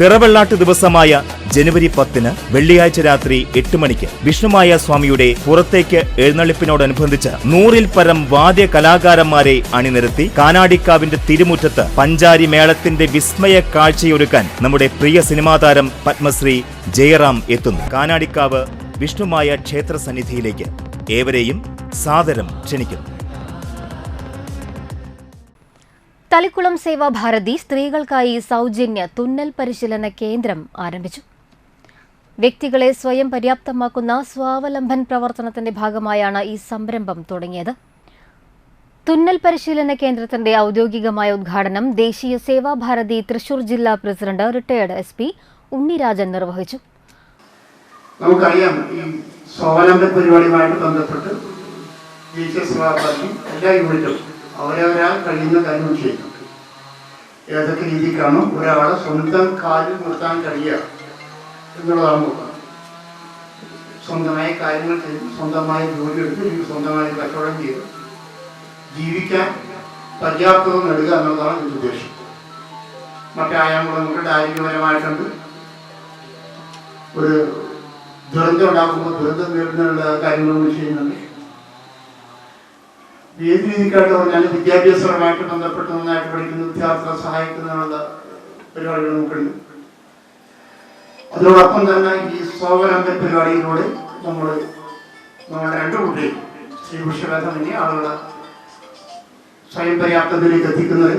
തിറവെള്ളാട്ട് ദിവസമായ ജനുവരി പത്തിന് വെള്ളിയാഴ്ച രാത്രി എട്ട് മണിക്ക് വിഷ്ണുമായ സ്വാമിയുടെ പുറത്തേക്ക് എഴുന്നള്ളിപ്പിനോടനുബന്ധിച്ച് നൂറിൽ പരം വാദ്യ കലാകാരന്മാരെ അണിനിരത്തി കാനാടിക്കാവിന്റെ തിരുമുറ്റത്ത് പഞ്ചാരി മേളത്തിന്റെ വിസ്മയ കാഴ്ചയൊരുക്കാൻ നമ്മുടെ പ്രിയ സിനിമാ താരം പത്മശ്രീ ജയറാം എത്തുന്നു. കാനാടിക്കാവ് വിഷ്ണുമായ ക്ഷേത്ര സന്നിധിയിലേക്ക് ഏവരെയും സാദരം ക്ഷണിക്കുന്നു. തളിക്കുളം സേവാഭാരതി സ്ത്രീകൾക്കായി സൗജന്യ തുന്നൽ പരിശീലന കേന്ദ്രം ആരംഭിച്ചു. വ്യക്തികളെ സ്വയം പര്യാപ്തമാക്കുന്ന സ്വാവലംബൻ പ്രവർത്തനത്തിന്റെ ഭാഗമായാണ് ഈ സംരംഭം തുടങ്ങിയത്. തുന്നൽ പരിശീലന കേന്ദ്രത്തിന്റെ ഔദ്യോഗികമായ ഉദ്ഘാടനം ദേശീയ സേവാഭാരതി തൃശൂർ ജില്ലാ president retired S P Unnirajan നിർവഹിച്ചു. നമുക്കറിയാം ഈ സ്വാവലംബൻ പരിപാടിയുമായിട്ട് ബന്ധപ്പെട്ട് ദേശീയ എല്ലാ യൂണിറ്റും അവരവരാൽ കഴിയുന്ന കാര്യം ചെയ്യുന്നുണ്ട് ഏതൊക്കെ രീതിക്കാണോ ഒരാളെ സ്വന്തം കാലിൽ നിർത്താൻ കഴിയുക എന്നുള്ളതാണ് നോക്കുന്നത്. സ്വന്തമായ കാര്യങ്ങൾ ചെയ്ത് സ്വന്തമായ ജോലി എടുത്ത് സ്വന്തമായ കച്ചവടം ചെയ്ത് ജീവിക്കാൻ പര്യാപ്തത നേടുക എന്നുള്ളതാണ് ഇതിന്റെ ഉദ്ദേശം. നമുക്ക് ആരോഗ്യപരമായിട്ടുണ്ട് ഒരു ദുരന്തം ഉണ്ടാക്കുമ്പോൾ ദുരന്തം നേരിടുന്ന കാര്യങ്ങളൊന്നും ചെയ്യുന്നുണ്ട്. ഏത് രീതിക്കായിട്ട് പറഞ്ഞാലും വിദ്യാഭ്യാസപരമായിട്ട് ബന്ധപ്പെട്ട് നന്നായിട്ട് പഠിക്കുന്ന വിദ്യാർത്ഥികളെ സഹായിക്കുന്നതിനുള്ള പരിപാടികൾ നമുക്കുണ്ട്. അതോടൊപ്പം തന്നെ ഈ സ്വാവലംബ പരിപാടിയിലൂടെ നമ്മൾ നമ്മുടെ രണ്ടു കുട്ടികൾ സ്ത്രീ തന്നെ ആളുകളെ സ്വയം പര്യാപ്തതയിലേക്ക് എത്തിക്കുന്നത്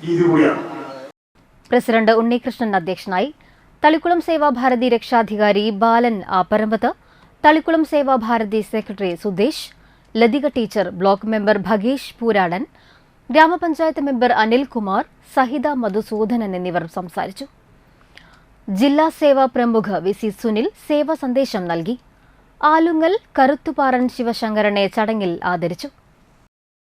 രീതി കൂടിയാണ്. പ്രസിഡന്റ് ഉണ്ണികൃഷ്ണൻ അധ്യക്ഷനായി തളിക്കുളം സേവാഭാരതി രക്ഷാധികാരി Balan Apparambath Thalikkulam Sevabharati secretary Sudesh Lathika teacher block member Bhagish Pooradan ഗ്രാമപഞ്ചായത്ത് മെമ്പർ അനിൽകുമാർ സഹിത മധുസൂദനൻ എന്നിവർ സംസാരിച്ചു. ജില്ലാ സേവാ പ്രമുഖ വി സി സുനിൽ സേവാ സന്ദേശം നൽകി. ആലുങ്ങൽ കറുത്തുപാറൻ ശിവശങ്കരനെ ചടങ്ങിൽ ആദരിച്ചു.